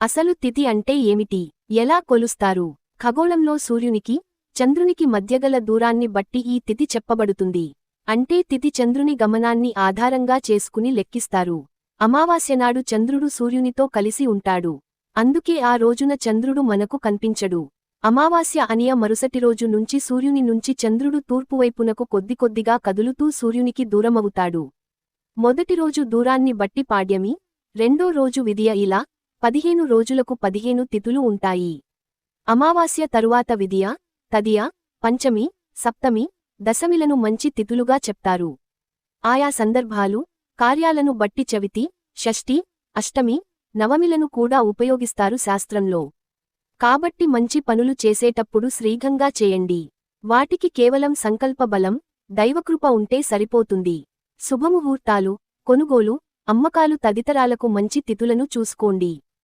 అసలు తిథి అంటే ఏమిటి? ఎలా కొలుస్తారు? ఖగోళంలో సూర్యునికి చంద్రునికి మధ్యగల దూరాన్ని బట్టి ఈ తిథి చెప్పబడుతుంది. అంటే తిథి చంద్రుని గమనాన్ని ఆధారంగా చేసుకుని లెక్కిస్తారు. అమావాస్యనాడు చంద్రుడు సూర్యునితో కలిసి ఉంటాడు. అందుకే ఆ రోజున చంద్రుడు మనకు కనిపించడు. అమావాస్య అనియ మరుసటి రోజు నుంచి సూర్యుని నుంచి చంద్రుడు తూర్పువైపునకు కొద్ది కొద్దిగా కదులుతూ సూర్యునికి దూరమవుతాడు. మొదటి రోజు దూరాన్ని బట్టి పాడ్యమి రెండో రోజు విధియ ఇలా పదిహేను రోజులకు పదిహేను తిథులు ఉంటాయి. అమావాస్య తరువాత విదియ తదియ పంచమి సప్తమి దశమిలను మంచి తిథులుగా చెప్తారు. ఆయా సందర్భాలు కార్యాలను బట్టి చవితి షష్ఠి అష్టమి నవమిలను కూడా ఉపయోగిస్తారు శాస్త్రంలో. కాబట్టి మంచి పనులు చేసేటప్పుడు శ్రీఘంగా చేయండి. వాటికి కేవలం సంకల్ప బలం దైవకృప ఉంటే సరిపోతుంది. శుభముహూర్తాలు కొనుగోలు అమ్మకాలు తదితరాలకు మంచి తిథులను చూసుకోండి.